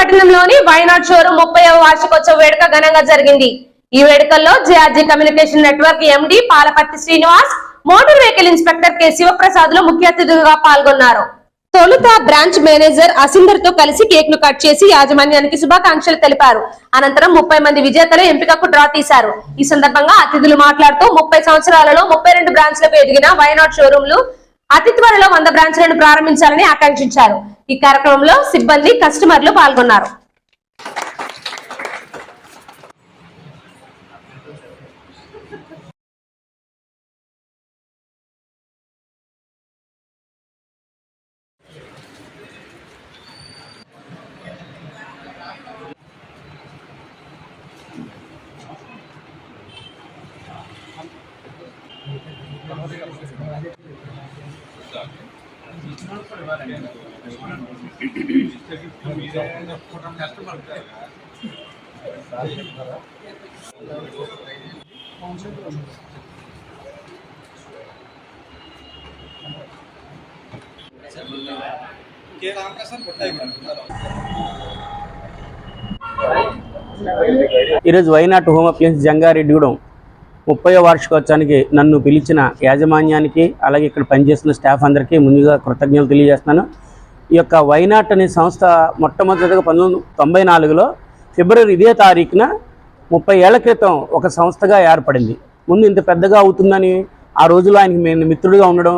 పట్టణంలోని వైనాడ్ షోరూమ్ ముప్పై వార్షికోత్సవ వేడుక ఘనంగా జరిగింది. ఈ వేడుకల్లో JRG communication network MD Palaparthi Srinivas motor vehicle inspector K శివప్రసాద్లు ముఖ్య అతిథులుగా పాల్గొన్నారు. తొలుత బ్రాంచ్ మేనేజర్ అసిందర్తో కలిసి కేక్ను కట్ చేసి యాజమాన్యానికి శుభాకాంక్షలు తెలిపారు. అనంతరం ముప్పై మంది విజేతలు ఎంపికకు డ్రా తీశారు. ఈ సందర్భంగా అతిథులు మాట్లాడుతూ ముప్పై సంవత్సరాలలో ముప్పై రెండు బ్రాంచ్లకు ఎదిగిన వైనాడ్ షోరూంలు అతి త్వరలో వంద బ్రాంచ్లను ప్రారంభించాలని ఆకాంక్షించారు. ఈ కార్యక్రమంలో సిబ్బంది కస్టమర్లు పాల్గొన్నారు. ఈరోజు వైనాట్ హోమ్ అప్లయన్స్ జంగారెడ్డిగూడెం ముప్పై వార్షికోత్సవానికి నన్ను పిలిచిన యాజమాన్యానికి అలాగే ఇక్కడ పనిచేస్తున్న స్టాఫ్ అందరికీ ముందుగా కృతజ్ఞతలు తెలియజేస్తున్నాను. ఈ యొక్క వైనాట్ అనే సంస్థ మొట్టమొదటిగా పంతొమ్మిది తొంభై నాలుగులో ఫిబ్రవరి ఇదే తారీఖున ముప్పై ఏళ్ళ క్రితం ఒక సంస్థగా ఏర్పడింది. ముందు ఇంత పెద్దగా అవుతుందని ఆ రోజులో ఆయనకి నేను మిత్రుడిగా ఉండడం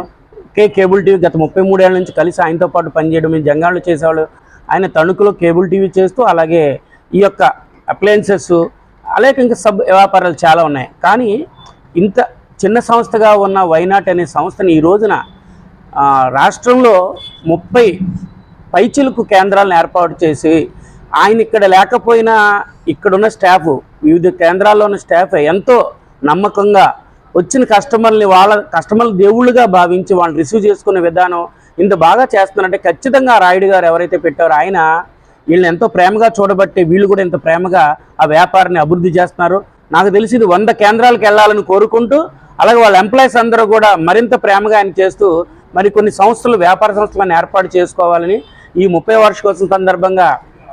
కే కేబుల్ టీవీ గత ముప్పై మూడేళ్ళ నుంచి కలిసి ఆయనతో పాటు పనిచేయడం మేము జంగాళ్ళు చేసేవాళ్ళు. ఆయన తణుకులో కేబుల్ టీవీ చేస్తూ అలాగే ఈ యొక్క అప్లయన్సెస్ అలాగే ఇంకా సబ్ వ్యాపారాలు చాలా ఉన్నాయి. కానీ ఇంత చిన్న సంస్థగా ఉన్న వైనాట్ అనే సంస్థని ఈ రోజున రాష్ట్రంలో ముప్పై పైచిలుకు కేంద్రాలను ఏర్పాటు చేసి ఆయన ఇక్కడ లేకపోయినా ఇక్కడున్న స్టాఫ్ వివిధ కేంద్రాల్లో ఉన్న స్టాఫ్ ఎంతో నమ్మకంగా వచ్చిన కస్టమర్ని వాళ్ళ కస్టమర్లు దేవుళ్ళుగా భావించి వాళ్ళని రిసీవ్ చేసుకునే విధానం ఇంత బాగా చేస్తున్నారంటే ఖచ్చితంగా రాయుడు గారు ఎవరైతే పెట్టారో ఆయన వీళ్ళని ఎంతో ప్రేమగా చూడబట్టి వీళ్ళు కూడా ఇంత ప్రేమగా ఆ వ్యాపారాన్ని అభివృద్ధి చేస్తున్నారు. నాకు తెలిసి ఇది వంద కేంద్రాలకు వెళ్ళాలని కోరుకుంటూ అలాగే వాళ్ళ ఎంప్లాయీస్ అందరూ కూడా మరింత ప్రేమగా ఆయన చేస్తూ మరి కొన్ని సంస్థలు వ్యాపార సంస్థలను ఏర్పాటు చేసుకోవాలని ఈ ముప్పై వార్షికోత్సవం సందర్భంగా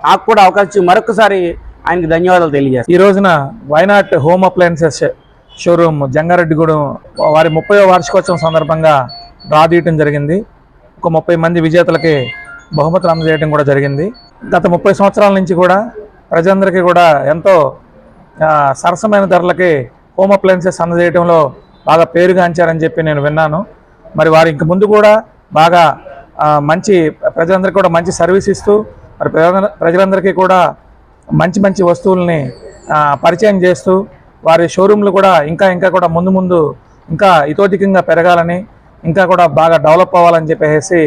నాకు కూడా అవకాశం మరొకసారి ఆయనకి ధన్యవాదాలు తెలియజేస్తాను. ఈ రోజున why not home appliances showroom Jangareddygudem వారి ముప్పై వార్షికోత్సవం సందర్భంగా డ్రా తీయటం జరిగింది. ఒక ముప్పై మంది విజేతలకి బహుమతులు అందజేయడం కూడా జరిగింది. గత ముప్పై సంవత్సరాల నుంచి కూడా ప్రజలందరికీ కూడా ఎంతో సరసమైన ధరలకి హోమ్ అప్లయన్సెస్ అందజేయడంలో బాగా పేరుగాంచారని చెప్పి నేను విన్నాను. మరి వారు ఇంక ముందు కూడా బాగా మంచి ప్రజలందరికీ కూడా మంచి సర్వీస్ ఇస్తూ మరి ప్రజలందరికీ కూడా మంచి మంచి వస్తువుల్ని పరిచయం చేస్తూ వారి షోరూమ్లు కూడా ఇంకా ఇంకా కూడా ముందు ముందు ఇంకా ఇతోధికంగా పెరగాలని ఇంకా కూడా బాగా డెవలప్ అవ్వాలని చెప్పేసి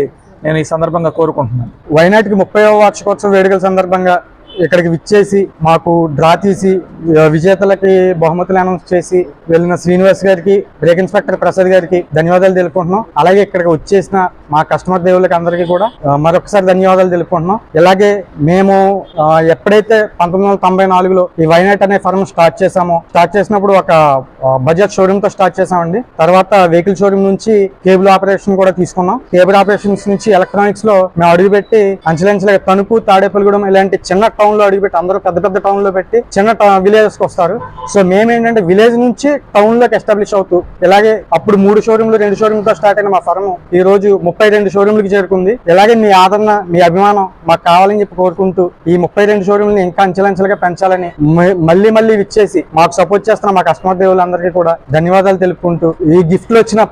నేను ఈ సందర్భంగా కోరుకుంటున్నాను. వైనాటికి ముప్పై వార్షికోత్సవ వేడుకల సందర్భంగా ఇక్కడికి విచ్చేసి మాకు డ్రా తీసి విజేతలకి బహుమతులు అనౌన్స్ చేసి వెళ్ళిన శ్రీనివాస్ గారికి బ్రేక్ ఇన్స్పెక్టర్ ప్రసాద్ గారికి ధన్యవాదాలు తెలుపుకుంటున్నాం. అలాగే ఇక్కడికి వచ్చేసిన మా కస్టమర్ దేవుళ్ళకి అందరికీ కూడా మరొకసారి ధన్యవాదాలు తెలుపుకుంటున్నాం. ఇలాగే మేము ఎప్పుడైతే పంతొమ్మిది వందల తొంభై నాలుగులో ఈ వైనట్ అనే ఫర్మ్ స్టార్ట్ చేసామో స్టార్ట్ చేసినప్పుడు ఒక బజాజ్ షోరూమ్తో స్టార్ట్ చేసామండి తర్వాత వెహికల్ షోరూమ్ నుంచి కేబుల్ ఆపరేషన్ కూడా తీసుకున్నాం. కేబుల్ ఆపరేషన్స్ నుంచి ఎలక్ట్రానిక్స్లో మేము అడుగుపెట్టి అంచెలంచెలుగా తణుకు తాడేపల్లిగూడెం ఇలాంటి చిన్న టౌన్లో అడుగుపెట్టి అందరూ పెద్ద పెద్ద టౌన్లో పెట్టి చిన్న విలేజెస్కి వస్తారు. సో మేమేంటంటే విలేజ్ నుంచి టౌన్లోకి ఎస్టాబ్లిష్ అవుతూ ఇలాగే అప్పుడు మూడు షోరూమ్లు రెండు షోరూమ్తో స్టార్ట్ అయిన మా ఫర్మ్ ఈ రోజు ముప్పై ముప్పై రెండు షోరూమ్లకి చేరుకుంది. ఇలాగే మీ ఆదరణ మీ అభిమానం మాకు కావాలని చెప్పి కోరుకుంటూ ఈ ముప్పై రెండు షోరూమ్ని ఇంకా అంచెలంచెలుగా పెంచాలని మళ్ళీ మళ్ళీ విచ్చేసి మాకు సపోర్ట్ చేస్తున్న మా కస్టమర్ దేవులందరికీ కూడా ధన్యవాదాలు తెలుపుకుంటూ ఈ గిఫ్ట్లు వచ్చిన